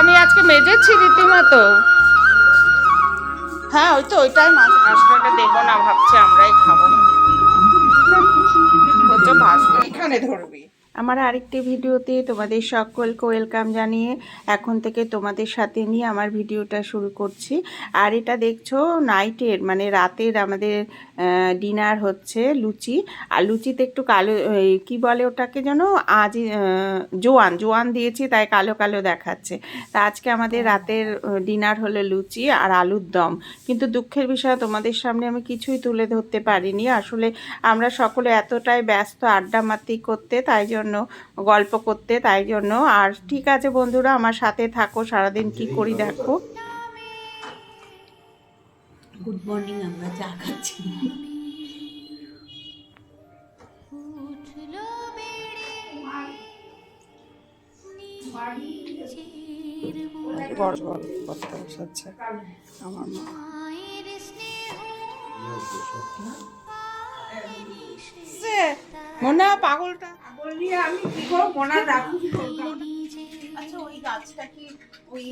আমি আজকে মেজেছি রীতিমতো। হ্যাঁ ওই তো ওইটাই মাছ মাছটাকে দেবো না ভাবছি আমরাই খাব। এখানে ধরবি। আমার আরেকটি ভিডিওতে তোমাদের সকলকে ওয়েলকাম জানিয়ে এখন থেকে তোমাদের সাথে নিয়ে আমার ভিডিওটা শুরু করছি। আর এটা দেখছ নাইটের মানে রাতের আমাদের ডিনার হচ্ছে লুচি। আর লুচিতে একটু কালো কি বলে ওটাকে যেন? আজ জোয়ান। জোয়ান দিয়েছি তাই কালো কালো দেখাচ্ছে। তা আজকে আমাদের রাতের ডিনার হলো লুচি আর আলুর দম। কিন্তু দুঃখের বিষয় তোমাদের সামনে আমি কিছুই তুলে ধরতে পারিনি। আসলে আমরা সকলে এতটাই ব্যস্ত আড্ডা মাতি করতে তাই জন্য গল্প করতে তাই জন্য। আর ঠিক আছে বন্ধুরা আমার সাথে থাকো সারাদিন কি করি দেখো। গুড মর্নিং আমরা চা খাচ্ছি। বড় বড় কথা বসাচ্ছে। আমার মা। মোনা পাগলটা। আমি কি করব? মোনা রাখু আচ্ছা ওই কি ওই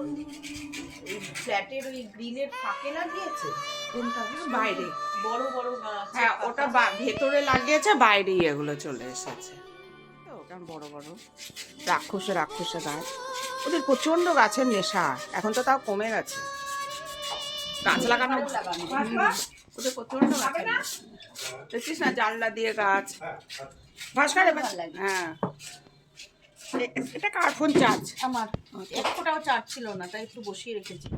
ওই ফ্ল্যাটের ওই গ্রিলের ফাঁকে লাগিয়েছে? কোনটা? বাইরে। বড় বড় গাছ। হ্যাঁ ওটা ভেতরে লাগিয়েছে বাইরেই এগুলো চলে এসেছে। বড় বড় রাক্ষসে রাক্ষসে গাছ। ওদের প্রচণ্ড গাছের নেশা। এখন তো তাও কমে গেছে। গাছ লাগানো ওদের প্রচণ্ড নেশা। দেখছিস না জানলা দিয়ে গাছ? ভাস্কর হ্যাঁ। এটা কার ফোন চার্জ। আমার এক ফোটাও চার্জ ছিল না তাই একটু বসিয়ে রেখেছি।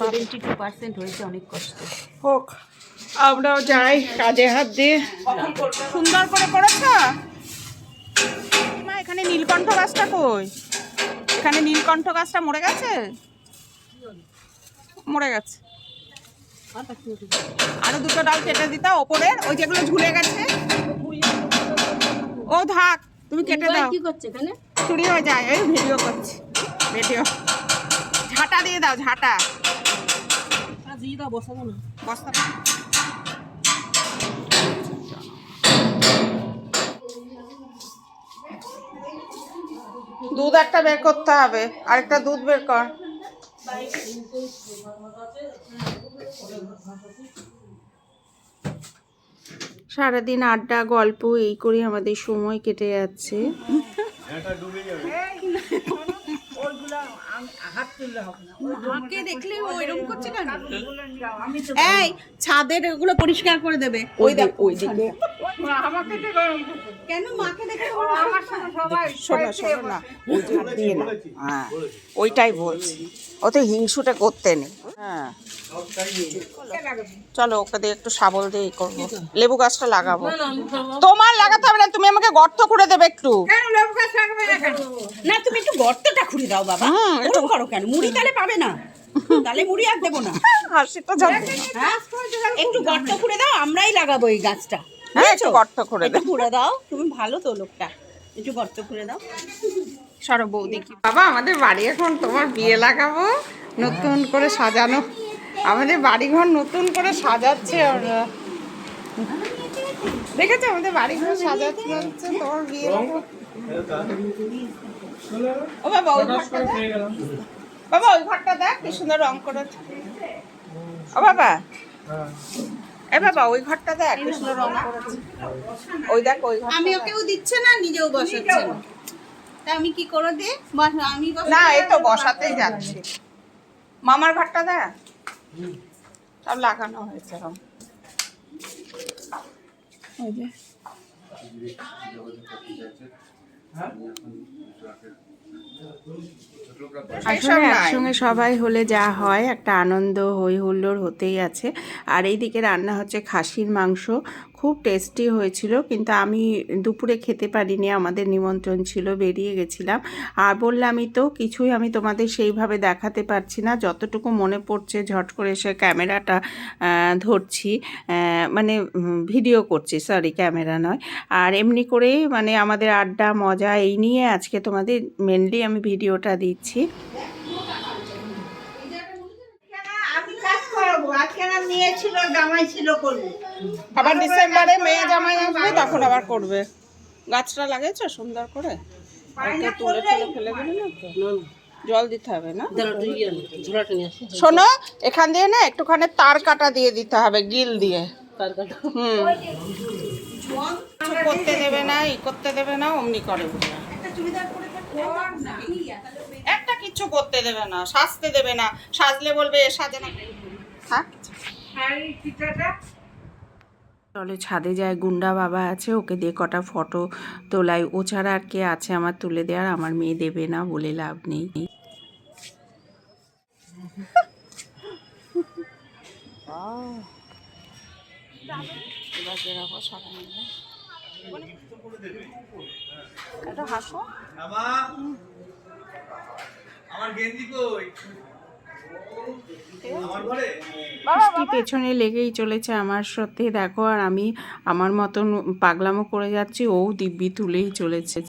সেভেন্টি টু পার্সেন্ট হয়েছে অনেক কষ্ট। হোক আমরাও যাই কাজে হাত দিয়ে। সুন্দর করে করেছ? মা এখানে নীলকণ্ঠ গাছটা কই? এখানে নীলকণ্ঠ গাছটা মরে গেছে? মরে গেছে। আরও দুটো ডাল কেটে দিতা ওপরের ওই যেগুলো ঝুলে গেছে। ও থাক। তুমি কেটে দাও। কি করছে এখানে? চুরি হয়ে যায় এই ভিডিও করছি ভিডিও। ঝাঁটা দিয়ে দাও ঝাঁটা। দিয়ে দাও বস্তা দুধ একটা বের করতে হবে আরেকটা দুধ বের কর। সারাদিন আড্ডা গল্প এই করে আমাদের সময় কেটে যাচ্ছে। এই ছাদের ওগুলো পরিষ্কার করে দেবে। ওই দেখ ওই দিকে। কেন মাকে দেখে শোনো শোনো না ওই ঝাড় দিয়ে না হ্যাঁ ওইটাই বলছি। ও তো হিংসুটা করতে নেই। হ্যাঁ চলো ওকে দিয়ে একটু শাবল দিয়ে করব। লেবু গাছটা লাগাবো। তোমার লাগাতে হবে না তুমি আমাকে গর্ত করে দেবে একটু। না তুমি একটু গর্তটা খুঁড়ে দাও বাবা। একটু- করো কেন? মুড়ি তাহলে পাবে না। তাহলে মুড়ি আর দেবো না। একটু গর্ত খুঁড়ে দাও আমরাই লাগাবো এই গাছটা। হ্যাঁ একটু গর্ত করে দেবে খুঁড়ে দাও। তুমি ভালো তো লোকটা। একটু গর্ত খুঁড়ে দাও। সরো বৌদি কি বাবা আমাদের বাড়ি এখন তোমার বিয়ে লাগাবো নতুন করে সাজানো। আমাদের বাড়িঘর নতুন করে সাজাচ্ছে ওরা। দেখেছ? আমাদের বাড়িঘর সাজাচ্ছে হচ্ছে তোমার বিয়ে। ও বাবা ওই ঘরটা বাবা ওই ঘরটা দেখ কি সুন্দর রং করেছে। ও বাবা। এ বাবা ওই ঘরটা দেখ। সুন্দর রং ওই দেখ ওই ঘর আমি ওকেও দিচ্ছে না নিজেও বসাচ্ছে না। তা আমি কি করে দে? আমি না এই তো বসাতেই যাচ্ছি। মামার ঘরটা দেখ। সব লাগানো হয়েছে রং ওই যে। আসলে একসঙ্গে সবাই হলে যা হয় একটা আনন্দ হই হুল্লোড় হতেই আছে। আর এইদিকে রান্না হচ্ছে খাসির মাংস খুব টেস্টি হয়েছিল, কিন্তু আমি দুপুরে খেতে পারিনি, আমাদের নিমন্ত্রণ ছিল, বেরিয়ে গেছিলাম। আর বললামই তো, কিছুই আমি তোমাদের সেইভাবে দেখাতে পারছি না, যতটুকু মনে পড়ছে ঝট করে সে ক্যামেরাটা ধরছি মানে ভিডিও করছি সরি ক্যামেরা নয়। আর এমনি করেই মানে আমাদের আড্ডা, মজা, এই নিয়ে আজকে তোমাদের মেনলি আমি ভিডিওটা দিচ্ছি। মেয়ে ছিল জামাই ছিল করব। আবার ডিসেম্বরে মেয়ে জামাই আসবে তখন আবার করবে। গাছটা লাগিয়েছো সুন্দর করে? তুলে তুলে ফেলে দিলে না তো? জল দিতে হবে না? ইয়ে শোনো এখান দিয়ে না একটুখানি তার কাটা দিয়ে দিতে হবে গিল দিয়ে। হুম। কিছু করতে দেবে না ই করতে দেবে না অমনি করে একটা কিছু করতে দেবে না সাজতে দেবে না। সাজলে বলবে এ সাজে না। থাক চলে ছাদে যায় গুন্ডা বাবা আছে ওকে দিয়ে কটা ফটো তোলাই। ও ছাড়া আর কে আছে আমার তুলে দেওয়ার? আমার মেয়ে দেবে না বলে লাভ নেই। হাসো আমার গেঞ্জি কই? বৃষ্টি পেছনে লেগেই চলেছে আমার সাথে দেখো, আর আমি আমার মতন পাগলামো করে যাচ্ছি, ও দিব্যি তুলেই চলেছে।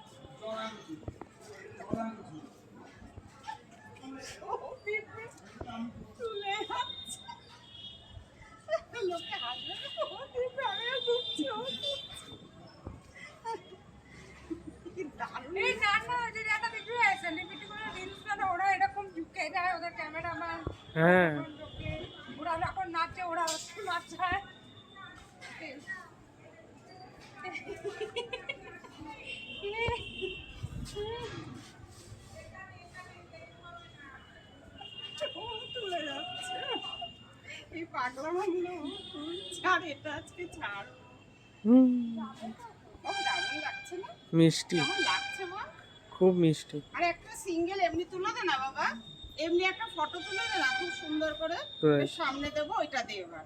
এই সেলিব্রিটি করে ওরা এরকম ঝুঁকে যায় ওদের ক্যামেরাম্যান হ্যাঁ। ওরা যখন নাচে ওরা নাচায় তুলে যাচ্ছে এই পাগলা মাগলো ছাড় এটা আজকে ছাড় ও দারুণ লাগছে না মিষ্টি লাগছে মা খুব মিষ্টি। আর একটা সিঙ্গেল এমনি তুলে দে না বাবা। এমনি একটা ফটো তুলে না খুব সুন্দর করে সামনে দেবো ওইটা দিয়ে এবার।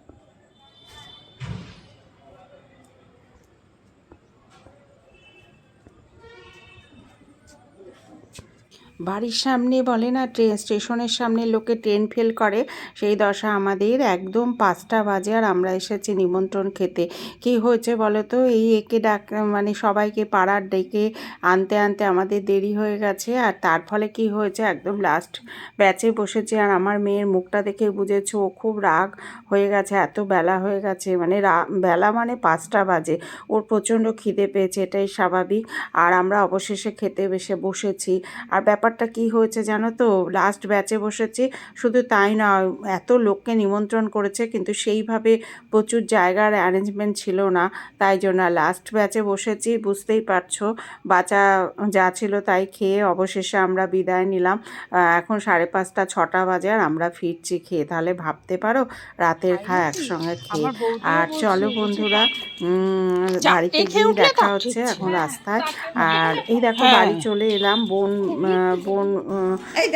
বাড়ির সামনে বলে না ট্রেন স্টেশনের সামনে লোকে ট্রেন ফেল করে। সেই দশা আমাদের একদম পাঁচটা বাজে আর আমরা এসেছি নিমন্ত্রণ খেতে। কি হয়েছে বলো তো? এই একে ডাক মানে সবাইকে পাড়ার ডেকে আনতে আনতে আমাদের দেরি হয়ে গেছে আর তার ফলে কি হয়েছে? একদম লাস্ট ব্যাচে বসেছি আর আমার মেয়ের মুখটা দেখে বুঝেছ, ও খুব রাগ হয়ে গেছে, এত বেলা হয়ে গেছে মানে বেলা মানে পাঁচটা বাজে। ওর প্রচণ্ড খিদে পেয়েছে, এটাই স্বাভাবিক। আর আমরা অবশেষে খেতে বেশে বসেছি। আর ব্যাপারটা কি হয়েছে জানো তো? লাস্ট ব্যাচে বসেছি। শুধু তাই না এত লোককে নিমন্ত্রণ করেছে কিন্তু সেইভাবে প্রচুর জায়গার অ্যারেঞ্জমেন্ট ছিল না। তাই জন্য লাস্ট ব্যাচে বসেছি বুঝতেই পারছ। বাচ্চা যা ছিল তাই খেয়ে অবশেষে আমরা বিদায় নিলাম। এখন সাড়ে পাঁচটা ছটা বাজে আর আমরা ফিরছি খেয়ে। তাহলে ভাবতে পারো রাতের খাওয়া একসঙ্গে খেয়ে। আর চলো বন্ধুরা বাড়িতে গিয়ে দেখা হচ্ছে এখন রাস্তায়। আর এই দেখো বাড়ি চলে এলাম। বোন বোন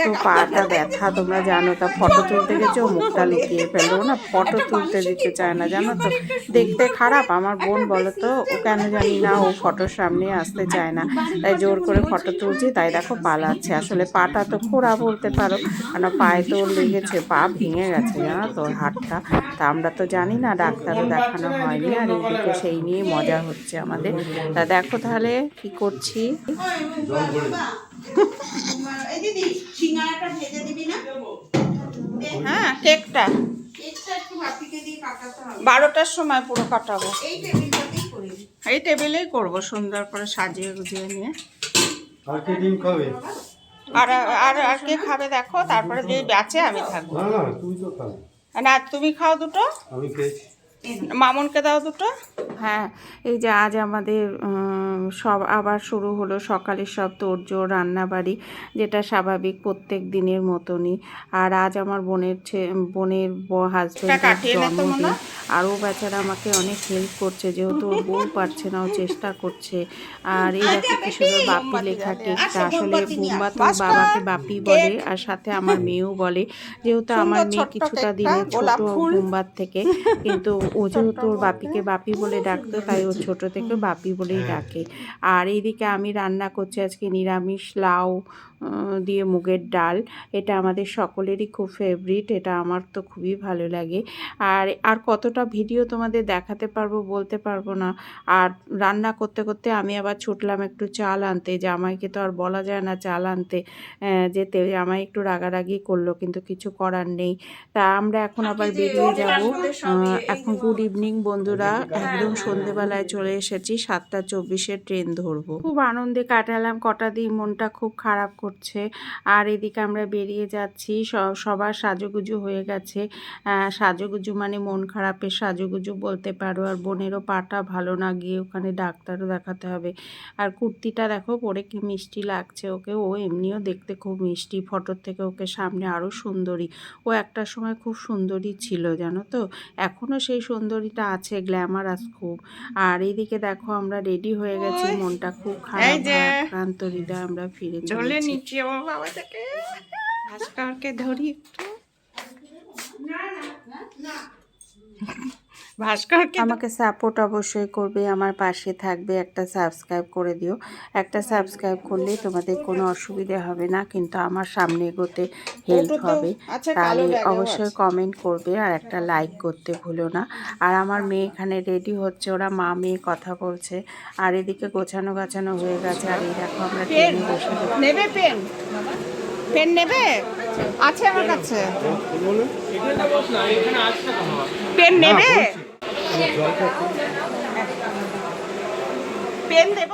তো পাটা ব্যথা তোমরা জানো তা ফটো তুলতে গেছে ও মুখটা লুকিয়ে ফেলল। ও না ফটো তুলতে দিতে চায় না জানো তো? দেখতে খারাপ। আমার বোন বলো তো ও কেন জানি না ও ফটোর সামনে আসতে চায় না। তাই জোর করে ফটো তুলছি তাই দেখো পালাচ্ছে। আসলে পাটা তো খোড়া বলতে পারো। কেন পায়ে তো ওর লেগেছে পা ভেঙে গেছে জানো তো হাতটা। তা আমরা তো জানি না ডাক্তারও দেখানো হয়নি আর এইদিকে সেই নিয়ে মজা হচ্ছে আমাদের। তা দেখো তাহলে কি করছি। এই দিদি সিঙ্গারাটা ভেজে দিবি না? হ্যাঁ কেকটা। বারোটার সময় পুরো কাটাবো। এই টেবিলেই করব সুন্দর করে সাজিয়ে গুজিয়ে নিয়ে। আর কে ডিম খাবে? আর আর আর কে খাবে দেখো তারপরে যে বেঁচে আমি থাকব। না তুমি তো খাবে। না তুমি খাও দুটো। আমি খেয়েছি। মামনকে দাও দুটো? হ্যাঁ এই যে আজ আমাদের সব আবার শুরু হলো সকালের সব তোড়জোড় রান্নাবাড়ি যেটা স্বাভাবিক প্রত্যেক দিনের মতনই। আর আজ আমার বোনের বোনের হাজবেন্ডের জন্মদিন। আর ও বেচারা আমাকে অনেক হেল্প করছে যেহেতু ওর বউ পারছে না ও চেষ্টা করছে। আর এই দেখো কি সুন্দর বাপি লেখা কেকটা আসলে বোম্বা তো বাবাকে বাপি বলে আর সাথে আমার মেয়েও বলে। যেহেতু আমার মেয়ে কিছুটা দিনে ছোট বোম্বার থেকে কিন্তু ও যেহেতু ওর বাপিকে বাপি বলে ডাকতো তাই ও ছোট থেকে বাপি বলেই ডাকে। আর এইদিকে আমি রান্না করছি আজকে নিরামিষ লাউ দিয়ে মুগের ডাল। এটা আমাদের সকলেরই খুব ফেভারিট এটা আমার তো খুবই ভালো লাগে। আর আর কতটা ভিডিও তোমাদের দেখাতে পারব বলতে পারব না। আর রান্না করতে করতে আমি আবার ছুটলাম একটু চাল আনতে। জামাইকে তো আর বলা যায় না চাল আনতে। যেতে জামাই একটু রাগারাগি করল কিন্তু কিছু করার নেই। তা আমরা এখন আবার বেরিয়ে যাব। এখন গুড ইভিনিং বন্ধুরা। একদম সন্ধেবেলায় চলে এসেছি। সাতটা চব্বিশের ট্রেন ধরবো। খুব আনন্দে কাটালাম। কটা দিন মনটা খুব খারাপ করছে আর এদিকে আমরা বেরিয়ে যাচ্ছি সবার সাজুগুজু হয়ে গেছে। সাজুগুজু মানে মন খারাপের সাজুগুজু বলতে পারো। আর বোনেরও পাটা ভালো না গিয়ে ওখানে ডাক্তারও দেখাতে হবে। আর কুর্তিটা দেখো পরে কি মিষ্টি লাগছে ওকে। ও এমনিও দেখতে খুব মিষ্টি ফটোর থেকে ওকে সামনে আরও সুন্দরী। ও একটা সময় খুব সুন্দরী ছিল জানো তো? এখনও সেই সুন্দরীটা আছে গ্ল্যামারাস খুব। আর এইদিকে দেখো আমরা রেডি হয়ে গেছি মনটা খুব খারাপ এই যে। ক্রান্ত হৃদয় আমরা ফিরে চলেছি। নিচ্ছি আমার বাবা থেকে ভাস্করকে ধরি একটু ভাস্করকে আমাকে সাপোর্ট অবশ্যই করবে আমার পাশে থাকবে একটা সাবস্ক্রাইব করে দিও। একটা সাবস্ক্রাইব করলে তোমাদের কোনো অসুবিধে হবে না কিন্তু আমার সামনে এগোতে হেল্প হবে। আচ্ছা, তাহলে অবশ্যই কমেন্ট করবে আর একটা লাইক করতে ভুলো না। আর আমার মেয়ে এখানে রেডি হচ্ছে ওরা মা মেয়ে কথা বলছে। আর এদিকে গোছানো গাছানো হয়ে গেছে আর এই দেখো আমরা পেন ট্রেনে বসে নেবে পেন? পেন নেবে? আছে আমার কাছে। পেন নেবে? เปลี่ยนได้ป